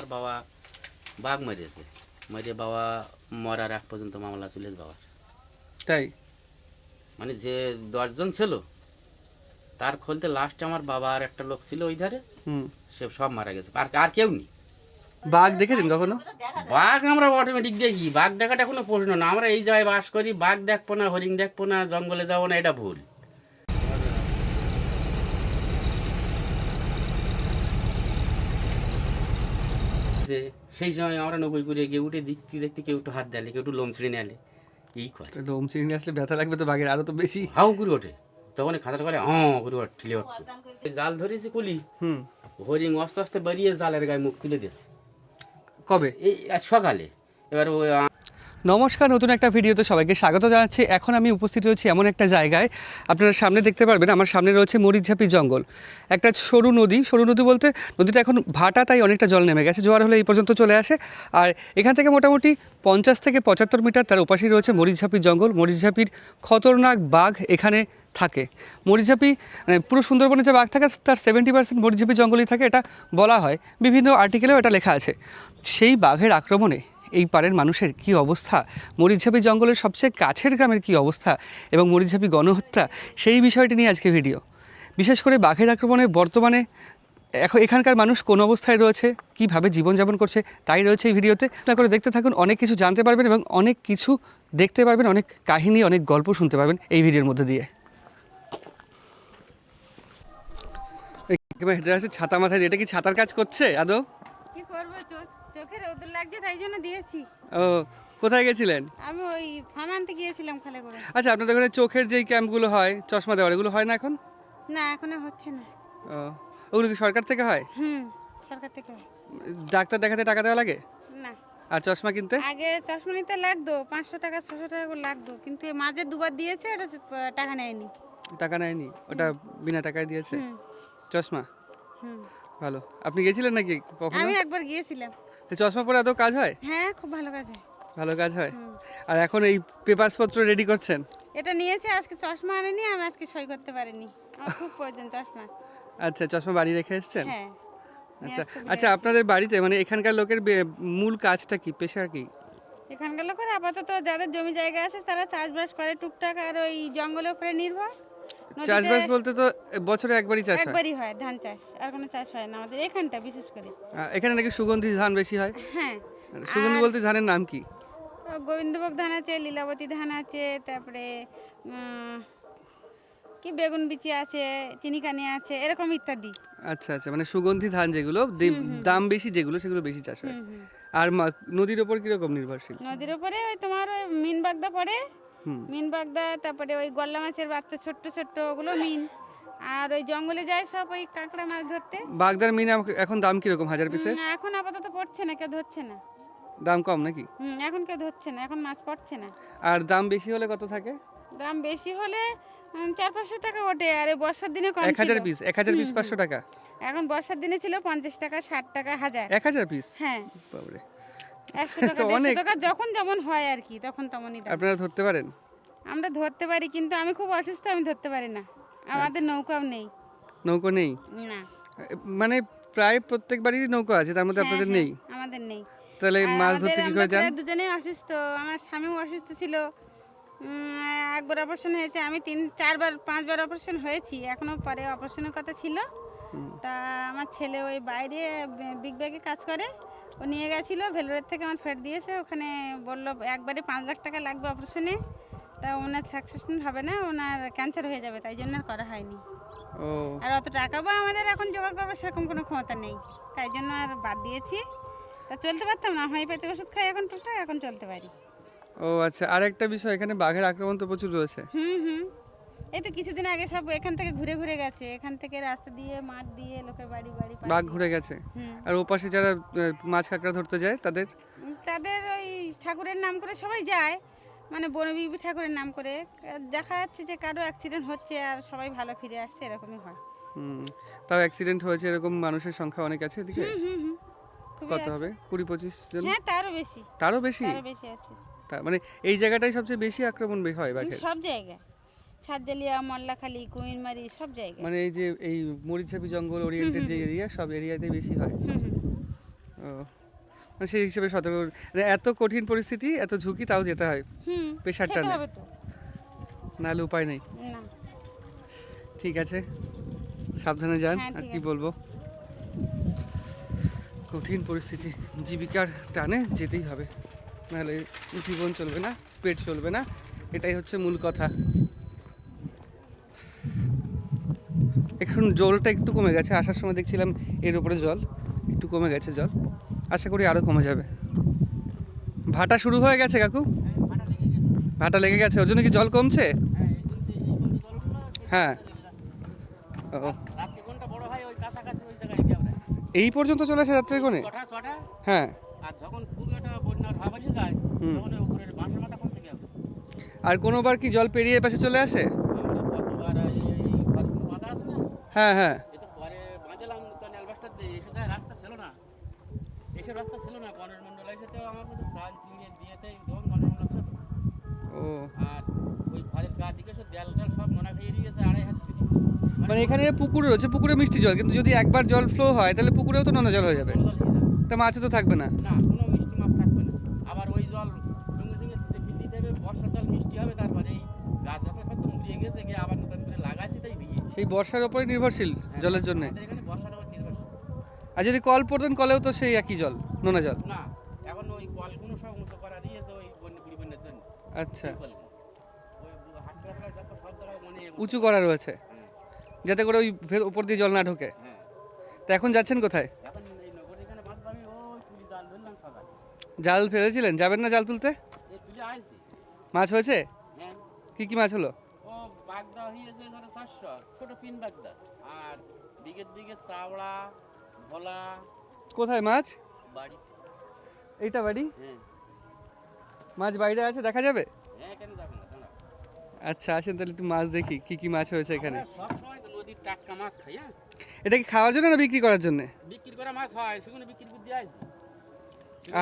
আমার বাবা বাঘ মেরেছে। মেরে বাবা মরার এক পর্যন্ত মামলা চলেছে বাবার। তাই? মানে যে দশজন ছিল তার খুলতে লাস্টে আমার বাবা আর একটা লোক ছিল ওই ধারে। হুম। সে সব মারা গেছে। আর আর কেউ নেই। বাঘ দেখেছেন কখনো? বাঘ আমরা অটোমেটিক দেখি। বাঘ দেখাটা কোনো প্রশ্ন না। আমরা এই জায়গায় বাস করি বাঘ দেখব না হরিণ দেখব না জঙ্গলে যাব না এটা ভুল যে সেই সময় আমরা নব্বই করে গিয়ে উঠে দেখতে দেখতে কেউ একটু হাত দেয়ালে কেউ একটু লোম ছিঁড়ে নেয়ালে এই করে লোম ছিঁড়ে নিয়ে আসলে ব্যথা লাগবে তো বাঘের আরও তো বেশি। হাউ করে ওঠে। তখন খাতার করে হ্যাঁ করে ওঠ ঠিলে ওঠে জাল ধরেছি কুলি। হুম। হরিং আস্তে আস্তে বেরিয়ে জালের গায়ে মুখ তুলে দিয়েছে। কবে? এই আজ সকালে। এবার ওই নমস্কার, নতুন একটা ভিডিওতে সবাইকে স্বাগত জানাচ্ছি। এখন আমি উপস্থিত রয়েছি এমন একটা জায়গায়। আপনারা সামনে দেখতে পারবেন, আমার সামনে রয়েছে মরিচঝাপি জঙ্গল। একটা সরু নদী সরু নদী বলতে নদীটা এখন ভাটা, তাই অনেকটা জল নেমে গেছে। জোয়ার হলে এই পর্যন্ত চলে আসে। আর এখান থেকে মোটামুটি পঞ্চাশ থেকে পঁচাত্তর মিটার তার ওপাশেই রয়েছে মরিচঝাপি জঙ্গল। মরিচঝাপির খতরনাক বাঘ এখানে থাকে। মরিচঝাপি মানে পুরো সুন্দরবনে যে বাঘ থাকে, তার সেভেন্টি পার্সেন্ট মরিচঝাপি জঙ্গলই থাকে, এটা বলা হয়। বিভিন্ন আর্টিকেলেও এটা লেখা আছে। সেই বাঘের আক্রমণে এই পাড়ের মানুষের কি অবস্থা? মরিচঝাপি জঙ্গলের সবচেয়ে কাছের গ্রামের কি অবস্থা? এবং মরিচঝাপি গণহত্যা, সেই বিষয়টি নিয়ে আজকে ভিডিও। বিশেষ করে বাঘের আক্রমণে বর্তমানে এখন এখানকার মানুষ কোন অবস্থায় রয়েছে? কীভাবে জীবনযাপন করছে? তাই রয়েছে এই ভিডিওতে। না করে দেখতে থাকুন, অনেক কিছু জানতে পারবেন এবং অনেক কিছু দেখতে পারবেন, অনেক কাহিনী, অনেক গল্প শুনতে পারবেন এই ভিডিওর মধ্যে দিয়ে। ছাতা মাথায়। এটা কি ছাতার কাজ করছে, আদৌ? কি করব চোখ রোদুর লাগছে তাই জন্য দিয়েছি। ও কোথায় গেছিলেন? আমি ওই ফার্ম আনতে গিয়েছিলাম খালে করে। আচ্ছা আপনাদের ওখানে চোখের যেই ক্যাম্পগুলো হয় চশমা দেওয়ার এগুলো হয় না এখন? না এখনও হচ্ছে না। ও ওগুলো কি সরকার থেকে হয়? হুম সরকার থেকে ডাক্তার দেখাতে টাকা দেওয়া লাগে? না। আর চশমা কিনতে? আগে চশমা নিতে লাগতো পাঁচশো টাকা ছশো টাকা করে লাগতো কিন্তু এ মাঝে দুবার দিয়েছে ওটা টাকা নেয়নি। টাকা নেয়নি ওটা বিনা টাকায় দিয়েছে? হুম। চশমা? হুম। ভালো। আপনি গেছিলেন নাকি কখনো? আমি একবার গিয়েছিলাম। এই চশমা পরে আদৌ কাজ হয়? হ্যাঁ খুব ভালো কাজ হয়। ভালো কাজ হয়? আর এখন এই পেপারস পত্র রেডি করছেন? এটা নিয়েছে আজকে চশমা আনেনি আমি আজকে সই করতে পারিনি। আমার খুব প্রয়োজন চশমা। আচ্ছা চশমা বাড়ি রেখে এসেছেন? হ্যাঁ। আচ্ছা আচ্ছা আপনাদের বাড়িতে মানে এখানকার লোকের মূল কাজটা কি? পেশা কি? এখানকার লোকের আপাতত যাদের জমি জায়গা আছে তারা চাষবাস করে টুকটাক আর ওই জঙ্গলের উপরে নির্ভর। চাষবাস বলতে তো বছরে একবারই চাষ হয়? একবারই হয় ধান চাষ আর কোনো চাষ হয় না আমাদের এখানটা বিশেষ করে। এখানে নাকি সুগন্ধি ধান বেশি হয়? হ্যাঁ সুগন্ধি বলতে ধানের নাম কি? গোবিন্দভোগ ধান আছে লীলাবতী ধান আছে তারপরে কি বেগুন বিচি আছে চিনিকানি আছে এরকম ইত্যাদি। আচ্ছা আচ্ছা মানে সুগন্ধি ধান যেগুলো দাম বেশি যেগুলো সেগুলো বেশি চাষ হয়। আর নদীর ওপর কীরকম নির্ভরশীল? নদীর উপরে তোমার মিন বাগদা পড়ে মিন বাগদা তারপরে ওই গল্লা মাছের বাচ্চা ছোট্ট ছোট্ট ওগুলো মিন। আর ওই জঙ্গলে যায় সব ওই কাঁকড়া মাছ ধরতে। বাগদার মিনা এখন দাম কীরকম হাজার পিসের? এখন আপাতত পড়ছে না কেউ ধরছে না। দাম কম নাকি? হুম এখন কেউ ধরছে না এখন মাছ পড়ছে না। আর দাম বেশি হলে কত থাকে? দাম বেশি হলে চার পাঁচশো টাকা ওঠে আর বর্ষার দিনে কম এক হাজার পিস এক হাজার পিস পাঁচশো টাকা? এখন বর্ষার দিনে ছিল পঞ্চাশ টাকা ষাট টাকা হাজার। এক হাজার পিস? হ্যাঁ। বাবরে একশো টাকা দেড়শো টাকা যখন যেমন হয় আর কি তখন তেমনই দাম। আপনারা ধরতে পারেন? আমরা ধরতে পারি কিন্তু আমি খুব অসুস্থ আমি ধরতে পারি না। আমাদের আচ্ছা। নৌকাও নেই। নৌকো নেই? না। মানে প্রায় প্রত্যেক বাড়িরই নৌকো আছে তার মধ্যে হ্যাঁ, আপনাদের হ্যাঁ, নেই? আমাদের নেই। তাহলে মাছ ধরতে কি করে যান? দুজনেই অসুস্থ আমার স্বামীও অসুস্থ ছিল। একবার অপারেশন হয়েছে আমি তিন চারবার পাঁচবার অপারেশন হয়েছি এখনও পরে অপারেশনের কথা ছিল। তা আমার ছেলে ওই বাইরে বিগ ব্যাগে কাজ করে। ও নিয়ে গেছিল ভেলোরের থেকে আমার ফের দিয়েছে ওখানে বলল একবারে পাঁচ লাখ টাকা লাগবে অপারেশনে তা ওনার সাকসেসফুল হবে না ওনার ক্যান্সার হয়ে যাবে তাই জন্য আর করা হয়নি। ও। আর অত টাকা বা আমাদের এখন জোগাড় করবার সেরকম কোনো ক্ষমতা নেই তাই জন্য আর বাদ দিয়েছি। তা চলতে পারতাম না হোমিওপ্যাথি ওষুধ খাই এখন টুকটাক এখন চলতে পারি। ও আচ্ছা আর একটা বিষয় এখানে বাঘের আক্রমণ তো প্রচুর রয়েছে। হুম হুম। এই তো কিছুদিন আগে সব এখান থেকে ঘুরে ঘুরে গেছে। এখান থেকে রাস্তা দিয়ে মাঠ দিয়ে লোকের বাড়ি বাড়ি বাঘ ঘুরে গেছে? আর ওপাশে যারা মাছ কাঁকড়া ধরতে যায় তাদের? তাদের ওই ঠাকুরের নাম করে সবাই যায়। মানে বনবিবি ঠাকুরের নাম করে। দেখা যাচ্ছে যে কারও অ্যাক্সিডেন্ট হচ্ছে আর সবাই ভালো ফিরে আসছে এরকমই হয়। হুম, তাও অ্যাক্সিডেন্ট হয়েছে এরকম মানুষের সংখ্যা অনেক আছে এদিকে? কত হবে? কুড়ি পঁচিশ জন? হ্যাঁ তারও বেশি। তারও বেশি? তারও বেশি আছে। মানে এই জায়গাটাই সবচেয়ে বেশি আক্রমণ হয় বাঘের? সব জায়গায়। ছাদজালিয়া মল্লাখালী কুমিরমারি সব জায়গায়। মানে এই যে এই মরিচঝাপি জঙ্গল ওরিয়েন্টেড যে এরিয়া সব এরিয়াতে বেশি হয়। হুম মানে সেই হিসেবে সতর্ক। মানে এত কঠিন পরিস্থিতি এত ঝুঁকি তাও যেতে হয়। খেতে টানে নাহলে উপায় নেই। না। ঠিক আছে। সাবধানে যান হ্যাঁ, আর কি বলব? কঠিন পরিস্থিতি জীবিকার টানে যেতেই হবে। নাহলে জীবন চলবে না পেট চলবে না। এটাই হচ্ছে মূল কথা। এখন জলটা একটু কমে গেছে, আসার সময় দেখছিলাম এর উপরে জল, একটু কমে গেছে জল। আশা করি আরও কমে যাবে। ভাটা শুরু হয়ে গেছে কাকু? ভাটা লেগে গেছে। ওর জন্য কি জল কমছে? হ্যাঁ। ও। এই পর্যন্ত চলে আসে রাত্রে কোণে? হ্যাঁ। আর কোনোবার কি জল পেরিয়ে পাশে চলে আসে আমরা কতবার এই এই কতগুলো বাঁধা আছে না হ্যাঁ হ্যাঁ। পরে বাঁধলাম তো অ্যালবাস্টার এসে যায় রাস্তা ছিল না। এসে রাস্তা ছিল না বনের মন্ডল এসে তো আমার মতো চাল চিংড়ি দিয়েতে তখন বনের মন্ডল ছিল। ও। আর ওই ঘরের গা দিকে সব দেয়াল সব নোনা খেয়ে দিয়েছে আড়াই হাত মানে এখানে পুকুর রয়েছে পুকুরে মিষ্টি জল কিন্তু যদি একবার জল ফ্লো হয় তাহলে পুকুরেও তো নোনা জল হয়ে যাবে। কোনো জল হয়ে যাবে। তা মাছে তো থাকবে না। না কোনো মিষ্টি মাছ থাকবে না। আবার ওই জল সঙ্গে সঙ্গে সিসে ফিল দিতে হবে বর্ষার জল মিষ্টি হবে তারপরে এই গাছ গাছের সব তো মুড়িয়ে গেছে গিয়ে আবার নতুন করে লাগাইছি সেই বর্ষার ওপরে নির্ভরশীল হ্যাঁ, জলের জন্য? উপর আর যদি কল পড়তেন কলেও তো সেই একই জল নোনা জল? না এখন ওই কলগুলো সব উঁচু করা দিয়েছে ওই বুড়ি বন্যার জন্য। আচ্ছা। এই উঁচু করা রয়েছে? হ্যাঁ, যাতে করে ওই উপর দিয়ে জল না ঢোকে? হ্যাঁ। তা এখন যাচ্ছেন কোথায়? এই জাল ফেলেছিলেন? যাবেন না জাল তুলতে? এই মাছ হয়েছে? হ্যাঁ। কি কি মাছ হলো? বাগদা হয়েছে ধরো চারশো ছোট পিন বাগদা। আর বিঘের দিকে চাওড়া ভোলা। কোথায় মাছ? বাড়ি। এইটা বাড়ি? হ্যাঁ। মাছ বাইরে আছে দেখা যাবে? হ্যাঁ কেন যাব না? আচ্ছা আসেন তাহলে একটু মাছ দেখি কি কি মাছ হয়েছে এখানে। সব সময় তো নদীর টাটকা মাছ খাই হ্যাঁ? এটা কি খাওয়ার জন্য না বিক্রি করার জন্য? বিক্রি করা মাছ হয় সেগুলো বিক্রি করতে আইছি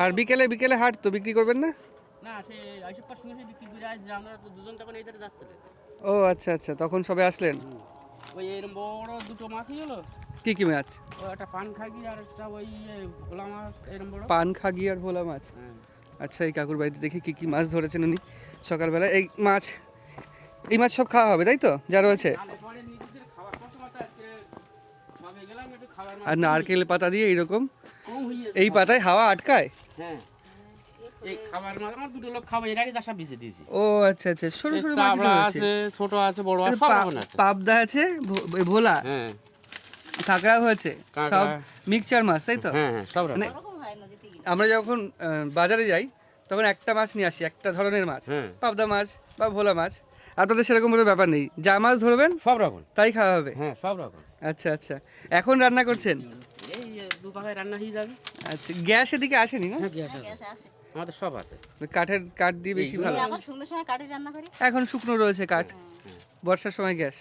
আর বিকেলে বিকেলে হাট তো বিক্রি করবেন না? না সে আইসব সঙ্গে বিক্রি করে আইছি আমরা তো দুজন তখন এই ধারে যাচ্ছিলেন ও আচ্ছা আচ্ছা। তখন সবে আসলেন? ওই এরকম বড় দুটো মাছই হলো। কি কি মাছ? একটা পান খাগি আর একটা ওই ভোলা মাছ এরকম বড়। পান খাগি আর ভোলা মাছ? হ্যাঁ। আচ্ছা এই কাকুর বাড়িতে দেখি কি কি মাছ ধরেছেন উনি সকালবেলা। এই মাছ এই মাছ সব খাওয়া হবে তাই তো? যা রয়েছে। আর নারকেল পাতা দিয়ে এইরকম? এই পাতায় হাওয়া আটকায়? হ্যাঁ। এই খাবার মাছ আমার দুটো লোক খাবে এর আগে চাষা বেঁচে দিয়েছি। ও আচ্ছা আচ্ছা সরু সরু মাছ আছে ছোট আছে বড় আছে সব রকম আছে। পাবদা আছে ভোলা। হ্যাঁ। সব মিক্সচার মাছ তাই তো? হ্যাঁ হ্যাঁ সব রকম। মানে আমরা যখন বাজারে যাই তখন একটা মাছ নিয়ে আসি একটা ধরনের মাছ। হ্যাঁ। পাবদা মাছ বা ভোলা মাছ। আপনাদের সেরকম কোনো ব্যাপার নেই। যা মাছ ধরবেন সব রকম। তাই খাওয়া হবে। হ্যাঁ সব রকম। আচ্ছা আচ্ছা। এখন রান্না করছেন? এই এ, রান্না হয়ে যাবে। আচ্ছা গ্যাস এদিকে আসেনি না? গ্যাস আছে। আমাদের সব আছে। কাঠের কাঠ দিয়ে বেশি ভালো। আবার সুন্দর সময় কাঠে রান্না করি? এখন শুকনো রয়েছে কাঠ। বর্ষার সময় গ্যাস।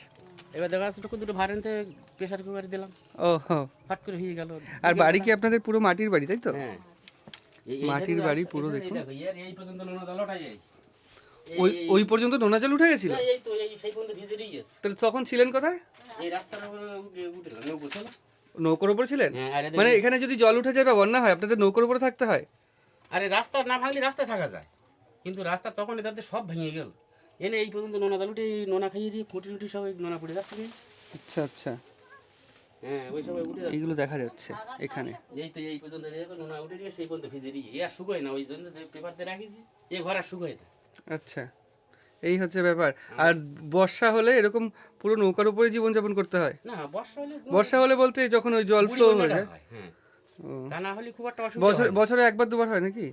এবার দেখা যাচ্ছে দুটো ভারেনতে প্রেশার কুকারে দিলাম। ও হো ফাট করে হয়ে গেল। আর বাড়ি কি আপনাদের পুরো মাটির বাড়ি তাই তো? হ্যাঁ। মাটির বাড়ি পুরো দেখুন। দেখো, এই পর্যন্ত লোনা দলটাই এই। এই- ওই ওই পর্যন্ত নোনা জল উঠে গেছিল? এই- তো এই সেই পর্যন্ত ভিজে গেছে। তাহলে তখন ছিলেন কোথায়? এই রাস্তার উপরে উঠে- নৌকো চলো নৌকোর উপর ছিলেন? হ্যাঁ মানে এখানে যদি জল উঠে যায় বা বন্যা হয় আপনাদের নৌকোর উপরে থাকতে হয়? আরে রাস্তা না ভাঙলে রাস্তায় থাকা যায়। কিন্তু রাস্তা তখন এটাতে সব ভেঙে গেল। এনে এই পর্যন্ত নোনা এই নোনা খাইয়ে দিয়ে খুঁটি টুটি সব নোনা পড়ে যাচ্ছে আচ্ছা আচ্ছা। হ্যাঁ ওই সব উঠে এইগুলো দেখা যাচ্ছে এখানে। এই তো এই পর্যন্ত নোনা উঠে দিয়ে সেই পর্যন্ত ভিজে দিয়ে এ আর শুকোয় না ওই জন্য যে পেপারতে রাখিছি এ ঘর আর শুকোয় না। আচ্ছা এই হচ্ছে ব্যাপার। আর বর্ষা হলে এরকম পুরো নৌকার উপরে জীবনযাপন করতে হয়? না বর্ষা হলে বর্ষা হলে বলতে যখন ওই জল ফ্লো হয়ে যায় হয়, হ্যাঁ। তা না হলে খুব একটা অসুবিধা বছরে হয় না। বছরে একবার দুবার হয় নাকি?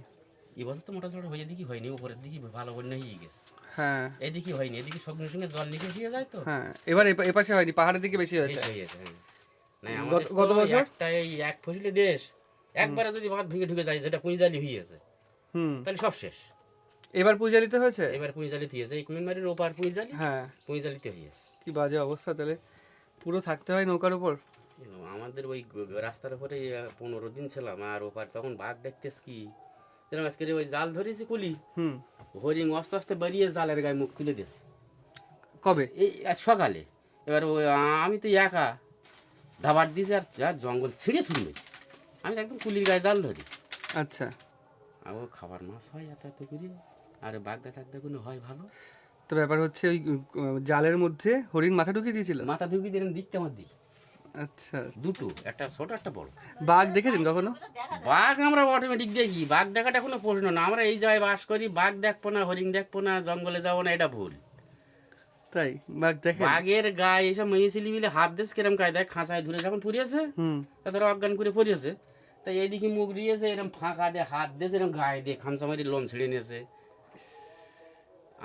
এই বছর তো মোটা ছোট হয়ে দিকে হয়নি উপরের দিকে ভালো বন্যা হয়ে গেছে। হ্যাঁ। এদিকে হয়নি এদিকে সঙ্গে সঙ্গে জল নিকে দিয়ে যায় তো। হ্যাঁ এবার এপা- এপাশে হয়নি পাহাড়ের দিকে বেশি হয়েছে। হয়েছে, হ্যাঁ। না, গত- আমাদের গত তো বছর? একটা এই এক ফসলি দেশ একবারে যদি বাঁধ ভেঙে ঢুকে যায় যেটা পুঁইজালি হয়েছে হুম। তাহলে সব শেষ। এবার পূজালিতে হয়েছে? এবার পুঁইজালি দিয়েছে এই কুইনমারির ওপার পুঁইজালি হ্যাঁ। পুঁইজালিতে হয়েছে কি বাজে অবস্থা তাহলে। পুরো থাকতে হয় নৌকার উপর। আমাদের ওই রাস্তার উপরে পনেরো দিন ছিলাম আর ওপার তখন বাঘ দেখতেছ কি? যেরকম আজকে ওই জাল ধরেছি কুলি। হুম। হরিং আস্তে আস্তে বেরিয়ে জালের গায়ে মুখ তুলে দিয়েছে। কবে? এই আজ সকালে। এবার ওই আমি তো একা। ধাবার দিয়েছি আর যা জঙ্গল ছিঁড়ে ছুড়বে আমি একদম কুলির গায়ে জাল ধরি। আচ্ছা। আর ও খাবার মাছ হয় এত এত করে। আর বাগদা টাগদা কোনো হয় ভালো? তো ব্যাপার হচ্ছে ওই জালের মধ্যে হরিণ মাথা ঢুকিয়ে দিয়েছিল? মাথা ঢুকিয়ে দিলেন দিকটা আমার দিই আচ্ছা। দুটো একটা ছোট একটা বড়। বাঘ দেখেছেন কখনো? বাঘ আমরা অটোমেটিক দেখি। বাঘ দেখাটা কোনো প্রশ্ন না আমরা এই জায়গায় বাস করি বাঘ দেখব না হরিণ দেখব না জঙ্গলে যাব না এটা ভুল। তাই বাঘ দেখে বাঘের গায়ে এসব মেয়ে ছিলি মিলে হাত দেশ কিরম কায়দায় খাঁচায় ধরে যখন পুড়িয়েছে হুম। তা ধরো অজ্ঞান করে পড়িয়েছে তাই এইদিকে মুখ দিয়েছে এরকম ফাঁকা দিয়ে হাত দিয়েছে এরকম গায়ে দিয়ে খামচা মারি লোম ছিঁড়ে নিয়েছে।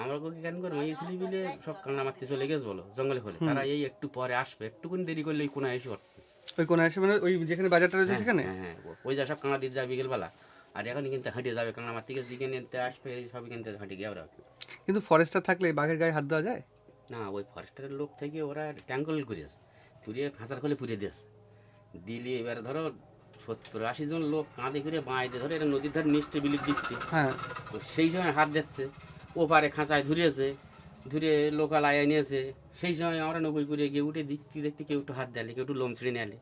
আমরা কি কেন করে মেয়ে ছিলি মিলে সব কান্না মারতে চলে গেছে বলো জঙ্গলে হলে। তারা এই একটু পরে আসবে একটুকুনি দেরি করলে এই কোনায় এসে ওই কোন আসে মানে ওই যেখানে বাজারটা রয়েছে সেখানে? হ্যাঁ হ্যাঁ ওই যা সব কাঁড়া দিয়ে যাবে বিকেলবেলা। আর এখন কিন্তু হাঁটিয়ে যাবে কাঁড়া মারতে গেছে চিকেন নিতে আসবে এই সবই কিনতে হাঁটি গিয়ে ওরা কিন্তু ফরেস্টার থাকলে বাঘের গায়ে হাত দেওয়া যায়? না ওই ফরেস্টের লোক থেকে ওরা ট্যাঙ্কল করিয়েছে পুড়িয়ে খাঁচার খোলে পুড়িয়ে দিয়েছে। দিলি এবার ধরো সত্তর আশি জন লোক কাঁধে করে বাঁয়ে ধরো এরা নদীর ধারে নিচে বিলির দিচ্ছে হ্যাঁ। তো সেই সময় হাত দিচ্ছে। ও পারে খাঁচায় ধরিয়েছে ধরে লোকাল আয়া নিয়েছে। সেই সময় আমরা নৌকোই করে গিয়ে উঠে দেখতে দেখতে কেউ একটু হাত দেয়ালে কেউ একটু লোম ছিঁড়ে নেয়ালে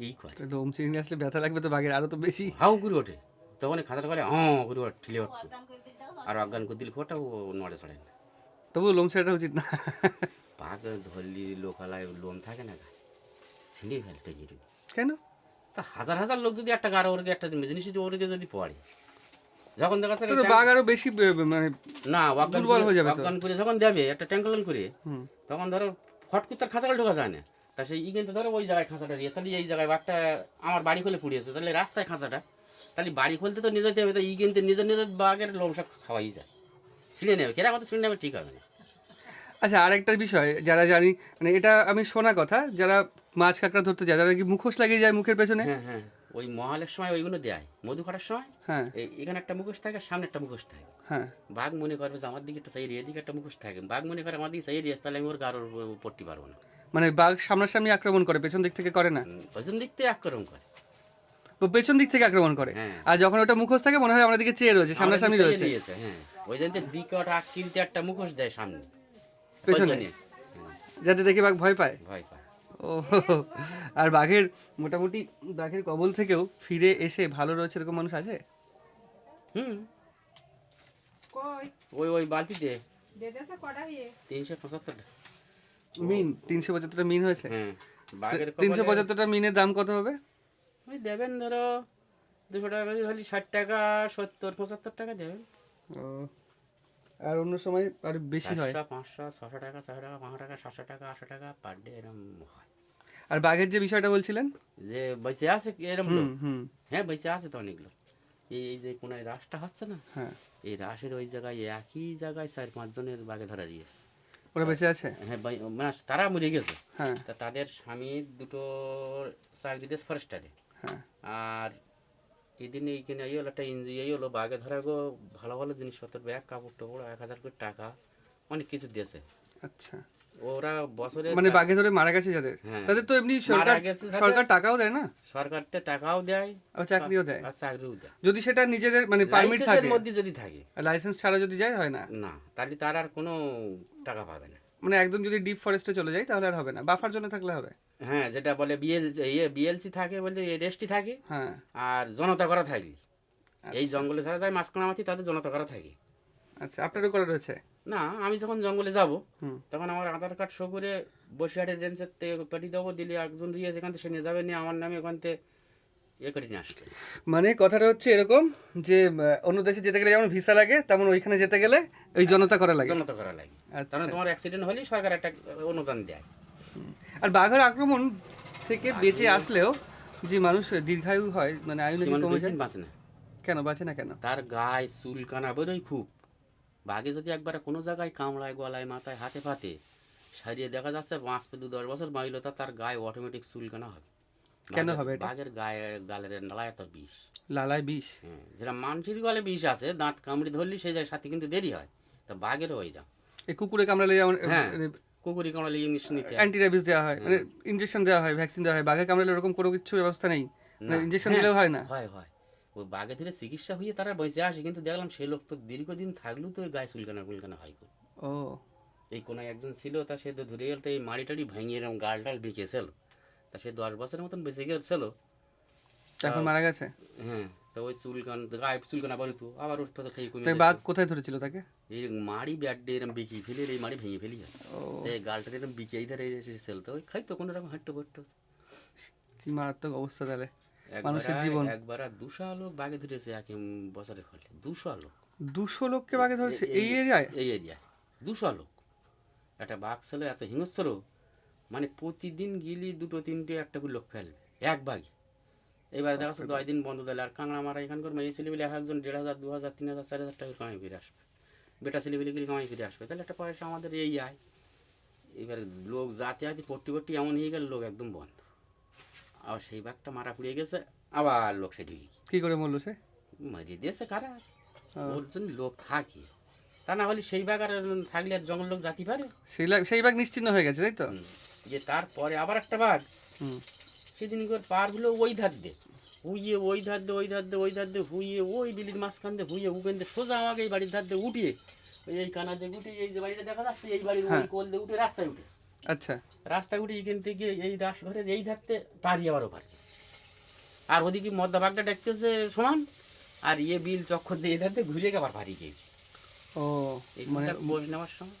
এই করে লোম চিংড়ি আসলে ব্যথা লাগবে তো বাঘের আরও তো বেশি। হাউ করে ওঠে। তখন খাঁচাটা করে হ্যাঁ করে ওঠ ঠিলে উঠবে আর অজ্ঞান করে দিলে ফোটা ও নড়ে চড়ে না। তবু লোম ছেড়াটা উচিত না। পাক ধরলি লোকালায় লোম থাকে না গায়ে। ছিঁড়ে ফেলে টেনে টেনে। কেন? তা হাজার হাজার লোক যদি একটা গাড়ো ওরকে একটা জিনিস যদি ওরকে যদি পড়ে যখন দেখা যাচ্ছে তো বাঘ আরও বেশি মানে না দুর্বল হয়ে যাবে করে যখন দেবে একটা ট্যাঙ্কলন করে তখন ধরো ফট করে তার খাঁচাটা ঢোকা যায় না। তা সেই ই কিন্তু ধরো ওই জায়গায় খাঁচাটা দিয়ে তাহলে এই জায়গায় বাঘটা আমার বাড়ি খুলে পুড়িয়েছে তাহলে রাস্তায় খাঁচাটা। তাহলে বাড়ি খুলতে তো নিয়ে যেতে হবে তো ই কিন্তু নিজের নিজের বাঘের লোম সব খাওয়াই যায়। ছিঁড়ে নেবে কেরা কথা ছিঁড়ে নেবে ঠিক হবে না। আচ্ছা আরেকটা বিষয় যারা জানি মানে এটা আমি শোনা কথা যারা মাছ কাঁকড়া ধরতে যায় যারা কি মুখোশ লাগিয়ে যায় মুখের পেছনে? হ্যাঁ হ্যাঁ। ওই মহালের সময় ওইগুলো দেয়। মধু কাটার সময় হ্যাঁ। এখানে একটা মুখোশ থাকে সামনে একটা মুখোশ থাকে। হ্যাঁ। বাঘ মনে করবে যে আমার দিকে একটা সাইড এদিকে একটা মুখোশ থাকে। বাঘ মনে করে আমার দিকে সাইড তাহলে আমি ওর গাড়োর পড়তে পারব না। মানে বাঘ সামনাসামনি আক্রমণ করে পেছন দিক থেকে করে না? পেছন দিক থেকে আক্রমণ করে। পেছন দিক থেকে আক্রমণ করে? হ্যাঁ। আর যখন ওটা মুখোশ থাকে মনে হয় আমাদের দিকে চেয়ে রয়েছে সামনাসামনি রয়েছে। হ্যাঁ। ওই জন্য বিকট আকৃতি একটা মুখোশ দেয় সামনে। পেছনে। হ্যাঁ, যাতে দেখে বাঘ ভয় পায়। ভয় পায়। ও আর বাঘের মোটামুটি বাঘের কবল থেকেও ফিরে এসে ভালো রয়েছে এরকম মানুষ আছে? হুম। কই? ওই ওই বালতিতে তিনশো পঁচাত্তর মিন তিনশো পঁচাত্তরটা মিন হয়েছে? হ্যাঁ তিনশো পঁচাত্তরটা মিনের দাম কত হবে? ওই দেবেন ধরো দুশো টাকা করে হলে ষাট টাকা সত্তর পঁচাত্তর টাকা দেবেন। ও আর অন্য সময় আর বেশি হয়? পাঁচশো ছশো টাকা ছশো টাকা পাঁচশো টাকা সাতশো টাকা আটশো টাকা পার ডে এরকম হয়। আর বাঘের যে বিষয়টা বলছিলেন? যে বেঁচে আছে এরকম হ্যাঁ বেঁচে আছে তো অনেক লোক। এই এই যে কোনো রাসটা হচ্ছে না? হ্যাঁ। এই রাসের ওই জায়গায় একই জায়গায় চার পাঁচজনের বাঘে ধরা দিয়েছে। ওরা বেঁচে আছে? হ্যাঁ মানে তারা মরে গেছে। হ্যাঁ। তা তাদের স্বামী দুটো চার বিদেশ ফরেস্টারে। হ্যাঁ। আর এদিন এইখানে এই হলো একটা ইঞ্জি এই হলো বাঘে ধরা গো ভালো ভালো জিনিসপত্র ব্যাগ কাপড় টাপড় এক হাজার করে টাকা অনেক কিছু দিয়েছে। আচ্ছা। ওরা বছরে মানে বাঘে ধরে মারা গেছে যাদের। হ্যাঁ। তাদের তো এমনি সরকার সরকার টাকাও দেয় না? সরকারটা টাকাও দেয় আর চাকরিও দেয়। আর চাকরিও দেয়। যদি সেটা নিজেদের মানে পারমিট থাকে। মধ্যে যদি থাকে। লাইসেন্স ছাড়া যদি যায় হয় না? না তাহলে তার আর কোনো টাকা পাবে না। মানে একদম যদি ডিপ ফরেস্টে চলে যায় তাহলে আর হবে না। বাফার জন্য থাকলে হবে। হ্যাঁ যেটা বলে বিএল ইয়ে বিএলসি থাকে বলতে রেস্টি থাকে। হ্যাঁ। আর জনতা করা থাকে। এই জঙ্গলে ছাড়া যায় মাঝখানামাতি তাদের জনতা করা থাকে। আচ্ছা আপনারও করা রয়েছে? না আমি যখন জঙ্গলে যাব। তখন আমার আধার কার্ড শো করে বসিরহাটের রেঞ্জের থেকে পাঠিয়ে দেবো দিলে একজন রিয়ে সেখান থেকে সে নিয়ে যাবে নিয়ে আমার নামে ওখান থেকে ইয়ে করে নিয়ে আসবে। মানে কথাটা হচ্ছে এরকম যে অন্য দেশে যেতে গেলে যেমন ভিসা লাগে তেমন ওইখানে যেতে গেলে ওই জনতা করা লাগে। জনতা করা লাগে। আচ্ছা। তাহলে তোমার অ্যাক্সিডেন্ট হলেই সরকার একটা অনুদান দেয়। আর বাঘের আক্রমণ থেকে বেঁচে আসলেও যে মানুষ দীর্ঘায়ু হয় মানে আয়ু নাকি কমে যায়? বাঁচে না। কেন? বাঁচে না কেন? তার গায়ে চুলকানা বেরোয় খুব। বাঘে যদি একবার কোনো জায়গায় কামড়ায় গলায় মাথায় হাতে ফাতে সারিয়ে দেখা যাচ্ছে পাঁচ দু দশ বছর বাইল তার গায়ে অটোমেটিক চুলকানা হবে। কেন হবে বাঘের গায়ে গালের নালায় এত বিষ। লালায় বিষ? হ্যাঁ যেটা মানুষের গলে বিষ আছে দাঁত কামড়ি ধরলি সেই যায় সাথে কিন্তু দেরি হয়। তা বাঘেরও ওই যা এই কুকুরে কামড়ালে যেমন হ্যাঁ কুকুরি কামড়ালে ইংলিশ নিতে। অ্যান্টি রেবিস দেওয়া হয় মানে ইনজেকশন দেওয়া হয় ভ্যাকসিন দেওয়া হয়। বাঘে কামড়ালে ওরকম কোনো কিছু ব্যবস্থা নেই? মানে না। হ্যাঁ, দিলেও হয় না? হয় হয়। ওই বাঘে ধরে চিকিৎসা হয়ে তারা বেঁচে আসে কিন্তু দেখলাম সে লোক তো দীর্ঘদিন থাকলেও তো ওই গায়ে চুলকানা ফুলকানা হয় ও। এই কোনো একজন ছিল তা সে তো ধরে গেল তো এই মাড়ি টাড়ি ভেঙে এরকম গাল টাল বেঁকেছিল। তা সে দশ বছরের মতন বেঁচে গেছিল। এখন মারা গেছে? হ্যাঁ তো ওই চুলকান গায়ে চুলকানা পরে তো আবার ওর তো খাই কমে বাঘ কোথায় ধরেছিল তাকে? এই মাড়ি ব্যাট এরম বিকি ফেলে এই মাড়ি ভেঙে ফেলি এই গালটা এরম বিকে এই ধারে সেল তো ওই খাই তো কোনো রকম হাঁটতে পড়তো কি মারাত্মক অবস্থা তাহলে। মানুষের জীবন। একবার আর দুশো আলো বাগে ধরেছে এক বছরের ফলে দুশো আলো দুশো লোককে বাঘে ধরেছে? এই এরিয়ায়? এই এরিয়ায়। দুশো লোক একটা বাঘ ছিল এত হিংস্র মানে প্রতিদিন গিলি দুটো তিনটে একটা করে লোক ফেলবে। এক বাঘে। এবার দেখা যাচ্ছে দশ দিন বন্ধ দিলে আর কাঁকড়া মারা এখানকার মেয়ে ছেলে বলে একজন দেড় হাজার দু হাজার তিন হাজার চার হাজার টাকা কামাই ফিরে আসবে। বেটা ছেলে বলে গেলে কামাই ফিরে আসবে। তাহলে একটা পয়সা আমাদের এই আয়। এবার লোক জাতি আতি পট্টি পট্টি এমন হয়ে গেল লোক একদম বন্ধ। আবার সেই বাঘটা মারা পুড়িয়ে গেছে আবার লোক সে কি করে মরলো সে? মারিয়ে দিয়েছে কারা? ওর জন্য লোক থাকে। তা না হলে সেই বাঘ আর থাকলে আর জঙ্গল লোক জাতি পারে? সেই সেই বাঘ নিশ্চিন্ন হয়ে গেছে তাই তো? যে তারপরে আবার একটা বাঘ সেদিন করে পারগুলো ওই ধার দে হুইয়ে ওই ধার দে ওই ধার দে ওই ধার দে হুইয়ে ওই বিলির মাঝখান দিয়ে হুইয়ে উবেন দিয়ে সোজা আমাকে এই বাড়ির ধার দিয়ে উঠিয়ে ওই এই কানা দিয়ে উঠে এই যে বাড়িটা দেখা যাচ্ছে এই বাড়ির ওই হ্যাঁ। কোল দিয়ে উঠে রাস্তায় উঠে আচ্ছা। রাস্তায় উঠে এখান থেকে এই রাস ঘরের এই ধারতে পারি আবার ওপার। আর ওদিকে মদ্দা বাঘটা ডাকতেছে সমান! আর ইয়ে বিল চক্কর দিয়ে ধারতে ঘুরে গিয়ে আবার পারি গিয়েছে। ও মানে মানে নেওয়ার সময়।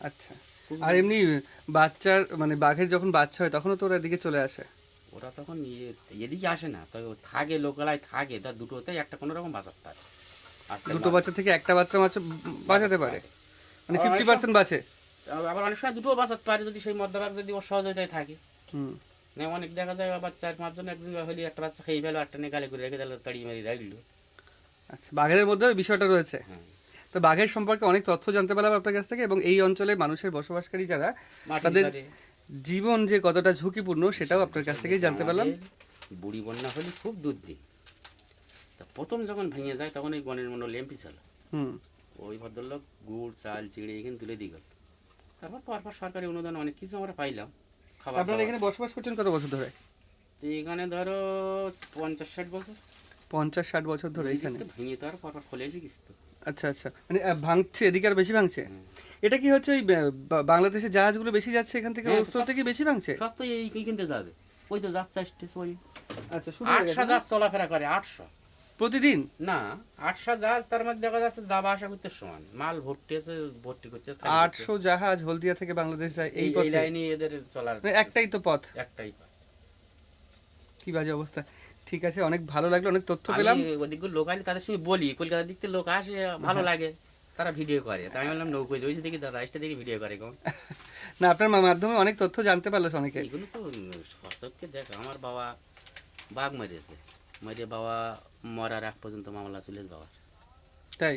আচ্ছা। আর এমনি বাচ্চার মানে বাঘের যখন বাচ্চা হয় তখনও তো ওরা এদিকে চলে আসে? ওরা তখন ইয়ে- এদিকে আসে না। ও থাকে লোকালায় থাকে। তার দুটোতেই একটা কোনো রকম বাঁচাতে পারে। আর দুটো বাচ্চা থেকে একটা বাচ্চা বাঁচাতে পারে? মানে ফিফটি পার্সেন্ট বাঁচে? আবার অনেক সময় দুটো বাঁচাতে পারে যদি সেই মদ্যপাক যদি ওর সহযোগিতায় থাকে। হুম। না অনেক দেখা যায় আবার চার পাঁচজন একদিন হলে একটা বাচ্চা খেয়ে ফেলো একটা নিয়ে গালে করে রেখে দিল তাড়িয়ে মারি রাখল আচ্ছা বাঘের মধ্যে ওই বিষয়টা রয়েছে। হ্যাঁ। তো বাঘের সম্পর্কে অনেক তথ্য জানতে পারলাম আপনার কাছ থেকে এবং এই অঞ্চলে মানুষের বসবাসকারী যারা তাদের জীবন যে কতটা ঝুঁকিপূর্ণ সেটাও আপনার কাছ থেকেই জানতে পারলাম। বুড়ি বন্যা হলে খুব দুধ দিন তা প্রথম যখন ভেঙে যায় তখন এই গণের মনে লেম্পি ছিল হুম। ওই ভদ্রলোক গুড় চাল চিড়ে এখানে তুলে দিয়ে গেল। তারপর পরপর সরকারি অনুদান অনেক কিছু আমরা পাইলাম খাবার আপনারা এখানে বসবাস করছেন কত বছর ধরে? এখানে ধরো পঞ্চাশ ষাট বছর। পঞ্চাশ ষাট বছর ধরে এখানে? ভেঙে তো আর পরপর খোলে গেছি তো। আচ্ছা আচ্ছা। মানে ভাঙছে এদিকে আর বেশি ভাঙছে? এটা কি হচ্ছে ওই বা- বা- বাংলাদেশের জাহাজগুলো বেশি যাচ্ছে এখান থেকে হ্যাঁ, অস্ত্র থেকে বেশি ভাঙছে? সব তো এই কিনতে যাবে। ওই তো যাচ্ছে আচ্ছা আটশো? জাহাজ চলাফেরা করে আটশো। প্রতিদিন? না আটশো জাহাজ তার মধ্যে দেখা যাচ্ছে যাবা আসা করতে সমান। মাল ভর্তি আছে ভর্তি খালি আটশো জাহাজ হলদিয়া থেকে বাংলাদেশ যায় এই লাইনে এদের চলার মানে একটাই তো পথ। একটাই পথ। কি বাজে অবস্থা। ঠিক আছে অনেক ভালো লাগল অনেক তথ্য পেলাম। ওদিকগুলো লোক আসলে তাদের সঙ্গে বলি কলকাতার দিক থেকে লোক আসে ভালো হ্যাঁ। লাগে তারা ভিডিও করে। তাই আমি বললাম নৌকো ওই দেখি দাদা আসতে দেখি ভিডিও করে কেমন না আপনার মাধ্যমে অনেক তথ্য জানতে পারল অনেকে। এইগুলো তো ফসককে দেখ আমার বাবা বাঘ মেরেছে। মেরে বাবা মরার আগ পর্যন্ত মামলা চলে বাবার তাই?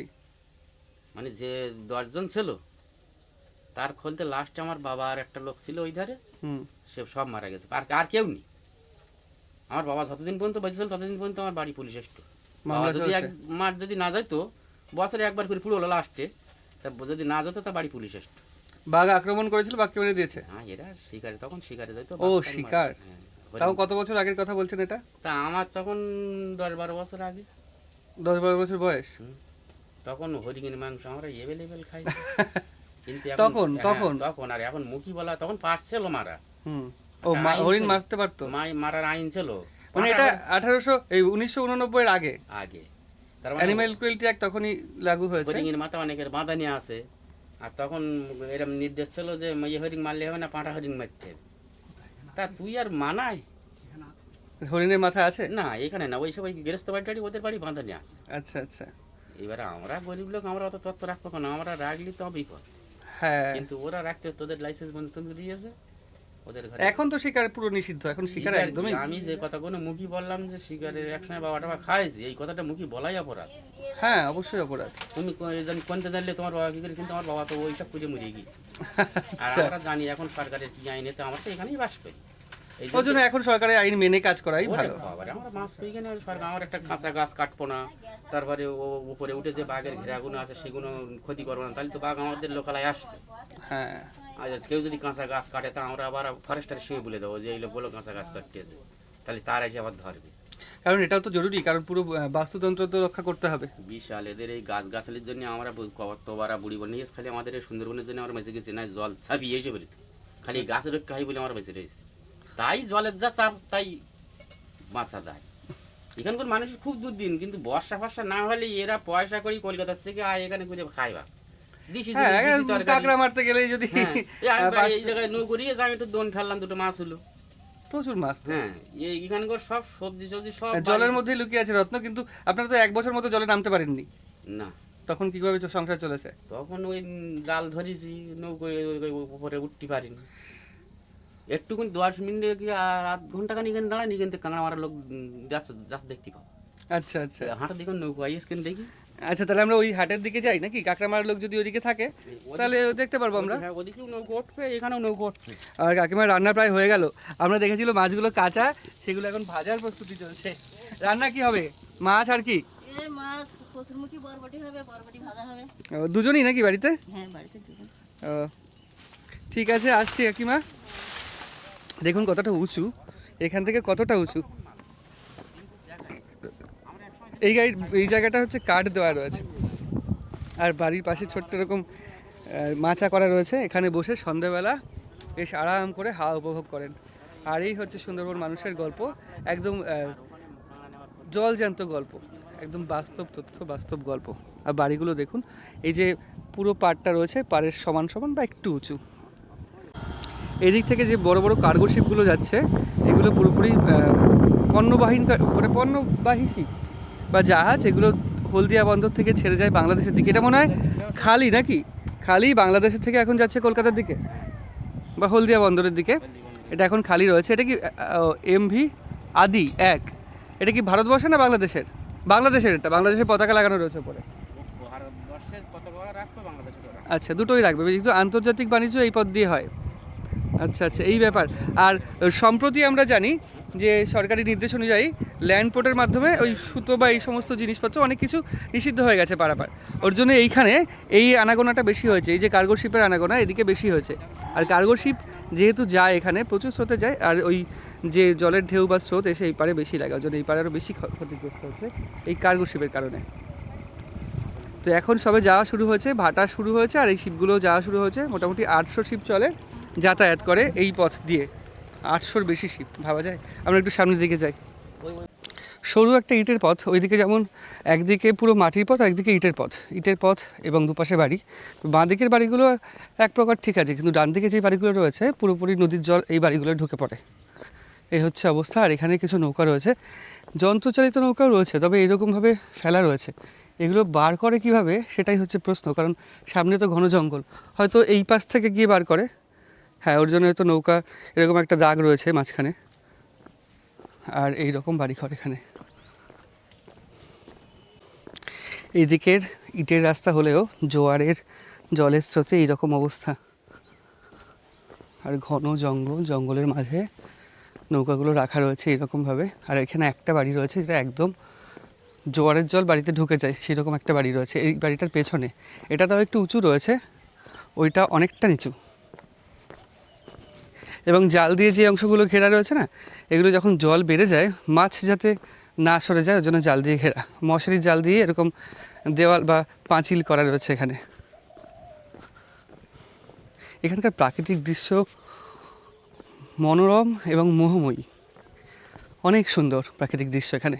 মানে যে দশজন ছিল তার খলতে লাস্টে আমার বাবা আর একটা লোক ছিল ওই ধারে সে সব মারা গেছে। আর আর কেউ নেই। আমার বাবা যতদিন পর্যন্ত বেঁচে ছিল ততদিন পর্যন্ত আমার বাড়ি পুলিশ এসতো বাবা যদি এক চলছে মাস যদি না যাইতো বছরে একবার করে পুরো হলো লাস্টে তা যদি না যেত তা বাড়ি পুলিশ আসতো বাঘ আক্রমণ করেছিল বাঘকে মেরে দিয়েছে? হ্যাঁ এরা শিকারে তখন শিকারে যাইতো ও, শিকার। তাও কত বছর আগের কথা বলছেন এটা? তা আমার তখন দশ বারো বছর আগে। দশ বারো বছর বয়স? তখন হরিণের মাংস আমরা এভেলেবেল খাই। কিন্তু তখন, হ্যাঁ, তখন? তখন আর এখন মুখি বলা তখন পাস ছিল মারা ও হরিণ মারতে পারতো? মাই মারার আইন ছিল। মানে এটা আঠারোশো এই উনিশশো উননব্বই এর আগে? আগে। তার মানে অ্যানিমেল ক্রুয়েলটি অ্যাক্ট তখনই লাগু হয়েছে? হরিণের মাথা অনেকের বাঁধানি আছে আর তখন এরকম নির্দেশ ছিল যে ইয়ে হরিণ মারলে হবে না পাঁঠা হরিণ মারতে হবে। তা তুই আর মানায়? হরিণের মাথা আছে? না এখানে না ওই সবাই গৃহস্থ বাড়ি টাড়ি ওদের বাড়ি বাঁধানি আছে আচ্ছা আচ্ছা। এবারে আমরা গরিব লোক আমরা অত তত্ত্ব রাখব কেন? আমরা রাখলি তো বিপদ। হ্যাঁ। কিন্তু ওরা রাখতে তোদের লাইসেন্স বন্ধ দিয়েছে। ওদের ঘরে এখন তো শিকার পুরো নিষিদ্ধ এখন শিকার একদমই আমি যে কথাগুলো মুখী বললাম যে শিকারের একসময় বাবা টাবা খাইছি এই কথাটা মুখী বলাই অপরাধ। হ্যাঁ অবশ্যই অপরাধ। তুমি জানি কোনটা জানলে তোমার বাবা কি করে কিন্তু আমার বাবা তো ওইটা করে মরে গিয়ে আর আচ্ছা। আমরা জানি এখন সরকারের কি আইনে তো আমরা তো এখানেই বাস করি। ওই জন্য এখন সরকারের আইন মেনে কাজ করাই ভালো। আমরা মাছ পেয়ে গেলে সরকার আমার একটা কাঁচা গাছ কাটবো না। তারপরে ও উপরে উঠে যে বাঘের ঘেরাগুলো আছে সেগুলো ক্ষতি করব না। তাহলে তো বাঘ আমাদের লোকালয় আসবে। হ্যাঁ। আর কেউ যদি কাঁচা গাছ কাটে তা আমরা আবার ফরেস্টার সঙ্গে বলে দেবো যে এই লোক বলো কাঁচা গাছ কাটতেছে তাহলে তার এসে আবার ধরবে। কারণ এটাও তো জরুরি কারণ পুরো বাস্তুতন্ত্র তো রক্ষা করতে হবে। বিশাল এদের এই গাছ গাছালির জন্য আমরা কতবারা বুড়ি বনে খালি আমাদের এই সুন্দরবনের জন্য আমরা বেঁচে গেছি না জল ছাপিয়ে এসে বলি খালি গাছ রক্ষা হয় বলে আমরা বেঁচে রয়েছি। তাই জলের যা চাপ তাই বাঁচা যায়। এখানকার মানুষের খুব দুর্দিন কিন্তু বর্ষা ফর্ষা না হলে এরা পয়সা করি কলকাতার থেকে আয় এখানে করে খাইবা। হ্যাঁ। কাঁকড়া মারতে গেলেই যদি হ্যাঁ, এই জায়গায় আমি একটু দোন ফেললাম দুটো মাছ হলো। প্রচুর মাছ হ্যাঁ এখানকার সব সবজি সবজি সব হ্যাঁ, জলের মধ্যে লুকিয়ে আছে রত্ন কিন্তু আপনারা তো এক বছর মতো জলে নামতে পারেননি। না। তখন কীভাবে সংসার চলেছে? তখন ওই জাল ধরেছি ওই উপরে উঠতে পারিনি। একটুকুনি দশ মিনিটে কি আর আধ ঘণ্টা খানি এখানে দাঁড়ানি কিন্তু কাঁকড়া মারার লোক যাচ্ছে যাচ্ছে দেখতে পাও। আচ্ছা আচ্ছা। হাঁটা দেখুন নৌকো আইস কেন দেখি? আচ্ছা তাহলে আমরা ওই হাটের দিকে যাই নাকি? কাঁকড়া মারার লোক যদি ওইদিকে থাকে তাহলে দেখতে পারব আমরা। হ্যাঁ, ওদিকেও নৌকো উঠবে এখানেও নৌকো উঠবে। আর কাকিমার রান্না প্রায় হয়ে গেল। আমরা দেখেছিল মাছগুলো কাঁচা সেগুলো এখন ভাজার প্রস্তুতি চলছে। রান্না কি হবে? মাছ আর কি? মাছ কচুরমুখী বরবটি হবে বরবটি ভাজা হবে। ও, দুজনই নাকি বাড়িতে? হ্যাঁ বাড়িতে দুজন। ও, ঠিক আছে আসছি কাকিমা। দেখুন কতটা উঁচু। এখান থেকে কতটা উঁচু। এই গাড়ি এই জায়গাটা হচ্ছে কাঠ দেওয়া রয়েছে। আর বাড়ির পাশে ছোট্ট এরকম আহ, মাচা করা রয়েছে। এখানে বসে সন্ধ্যাবেলা বেশ আরাম করে হাওয়া উপভোগ করেন। আর এই হচ্ছে সুন্দরবন মানুষের গল্প। একদম জলজ্যান্ত গল্প। একদম বাস্তব তথ্য বাস্তব গল্প। আর বাড়িগুলো দেখুন এই যে পুরো পাড়টা রয়েছে পাড়ের সমান সমান বা একটু উঁচু। এদিক থেকে যে বড় বড় কার্গো শিপগুলো যাচ্ছে এগুলো পুরোপুরি পণ্যবাহী মানে পণ্যবাহী শিপ বা জাহাজ এগুলো হলদিয়া বন্দর থেকে ছেড়ে যায় বাংলাদেশের দিকে। এটা মনে হয় খালি নাকি? খালি বাংলাদেশের থেকে এখন যাচ্ছে কলকাতার দিকে? বা হলদিয়া বন্দরের দিকে? এটা এখন খালি রয়েছে। এটা কি এমভি আদি এক। এটা কি ভারতবর্ষে না বাংলাদেশের? বাংলাদেশের এটা। বাংলাদেশের পতাকা লাগানো রয়েছে ওরা আচ্ছা দুটোই রাখবে। যেহেতু আন্তর্জাতিক বাণিজ্য এই পথ দিয়ে হয়। আচ্ছা আচ্ছা এই ব্যাপার। আর সম্প্রতি আমরা জানি যে সরকারি নির্দেশ অনুযায়ী ল্যান্ড পোর্টের মাধ্যমে ওই সুতো বা এই সমস্ত জিনিসপত্র অনেক কিছু নিষিদ্ধ হয়ে গেছে পারাপার। ওর জন্য এইখানে এই আনাগোনাটা বেশি হয়েছে, এই যে কার্গো শিপের আনাগোনা এদিকে বেশি হয়েছে। আর কার্গো শিপ যেহেতু যায় এখানে, প্রচুর স্রোতে যায়, আর ওই যে জলের ঢেউ বা স্রোত এসে এই পারে বেশি লাগে, ওর জন্য এই পারে আরও বেশি ক্ষতিগ্রস্ত হচ্ছে এই কার্গো শিপের কারণে। তো এখন সবে যাওয়া শুরু হয়েছে, ভাটা শুরু হয়েছে, আর এই শিপগুলো যাওয়া শুরু হয়েছে। মোটামুটি আটশো শিপ চলে। যাতায়াত করে এই পথ দিয়ে। আটশোর বেশি শিপ ভাবা যায়? আমরা একটু সামনের দিকে যাই। সরু একটা ইটের পথ, ওইদিকে যেমন একদিকে পুরো মাটির পথ, একদিকে ইটের পথ। ইটের পথ এবং দুপাশে বাড়ি। বাঁ দিকের বাড়িগুলো এক প্রকার ঠিক আছে, কিন্তু ডান দিকে যে বাড়িগুলো রয়েছে, পুরোপুরি নদীর জল এই বাড়িগুলো ঢুকে পড়ে। এই হচ্ছে অবস্থা, আর এখানে কিছু নৌকা রয়েছে। যন্ত্রচালিত নৌকাও রয়েছে, তবে এরকমভাবে ফেলা রয়েছে। এগুলো বার করে কীভাবে, সেটাই হচ্ছে প্রশ্ন, কারণ সামনে তো ঘন জঙ্গল। হয়তো এই পাশ থেকে গিয়ে বার করে হ্যাঁ ওর জন্য হয়তো নৌকা এরকম একটা দাগ রয়েছে মাঝখানে। আর এই রকম বাড়িঘর এখানে। এই দিকের ইটের রাস্তা হলেও জোয়ারের জলের স্রোতে এইরকম অবস্থা। আর ঘন জঙ্গল, জঙ্গলের মাঝে নৌকাগুলো রাখা রয়েছে এরকমভাবে। আর এখানে একটা বাড়ি রয়েছে যেটা একদম জোয়ারের জল বাড়িতে ঢুকে যায়, সেরকম একটা বাড়ি রয়েছে। এই বাড়িটার পেছনে এটা তাও একটু উঁচু রয়েছে, ওইটা অনেকটা নিচু। এবং জাল দিয়ে যে অংশগুলো ঘেরা রয়েছে না, এগুলো যখন জল বেড়ে যায়, মাছ যাতে না সরে যায় ওর জন্য জাল দিয়ে ঘেরা। মশারির জাল দিয়ে এরকম দেওয়াল বা পাঁচিল করা রয়েছে এখানে। এখানকার প্রাকৃতিক দৃশ্য মনোরম এবং মোহময়ী। অনেক সুন্দর প্রাকৃতিক দৃশ্য এখানে।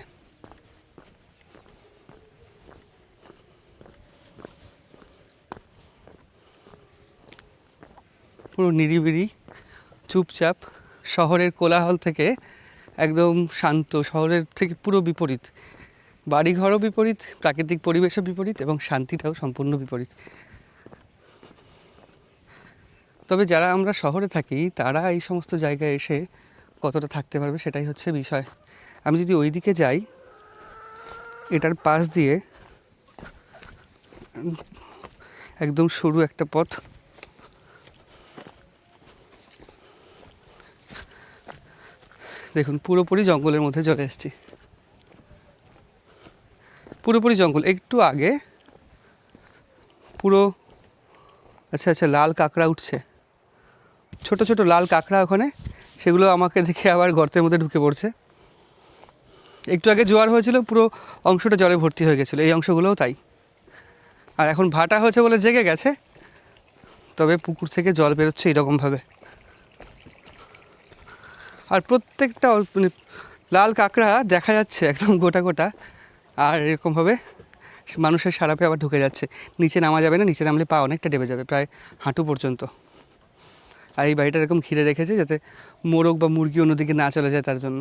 পুরো নিরিবিলি চুপচাপ শহরের কোলাহল থেকে একদম শান্ত, শহরের থেকে পুরো বিপরীত। বাড়িঘরও বিপরীত, প্রাকৃতিক পরিবেশও বিপরীত এবং শান্তিটাও সম্পূর্ণ বিপরীত। তবে যারা আমরা শহরে থাকি, তারা এই সমস্ত জায়গায় এসে কতটা থাকতে পারবে সেটাই হচ্ছে বিষয়। আমি যদি ওই দিকে যাই, এটার পাশ দিয়ে, একদম সরু একটা পথ। দেখুন, পুরোপুরি জঙ্গলের মধ্যে চলে এসেছি। পুরোপুরি জঙ্গল, একটু আগে পুরো আচ্ছা আচ্ছা লাল কাঁকড়া উঠছে। ছোট ছোট লাল কাঁকড়া ওখানে, সেগুলো আমাকে দেখে আবার গর্তের মধ্যে ঢুকে পড়ছে। একটু আগে জোয়ার হয়েছিল, পুরো অংশটা জলে ভর্তি হয়ে গেছিল, এই অংশগুলোও তাই। আর এখন ভাটা হয়েছে বলে জেগে গেছে, তবে পুকুর থেকে জল বেরোচ্ছে এরকমভাবে। আর প্রত্যেকটা মানে লাল কাঁকড়া দেখা যাচ্ছে একদম গোটা গোটা। আর এরকমভাবে মানুষের সারাপে আবার ঢুকে যাচ্ছে। নিচে নামা যাবে না, নিচে নামলে পা অনেকটা ডেবে যাবে, প্রায় হাঁটু পর্যন্ত। আর এই বাড়িটা এরকম ঘিরে রেখেছে যাতে মোরগ বা মুরগি অন্যদিকে না চলে যায় তার জন্য।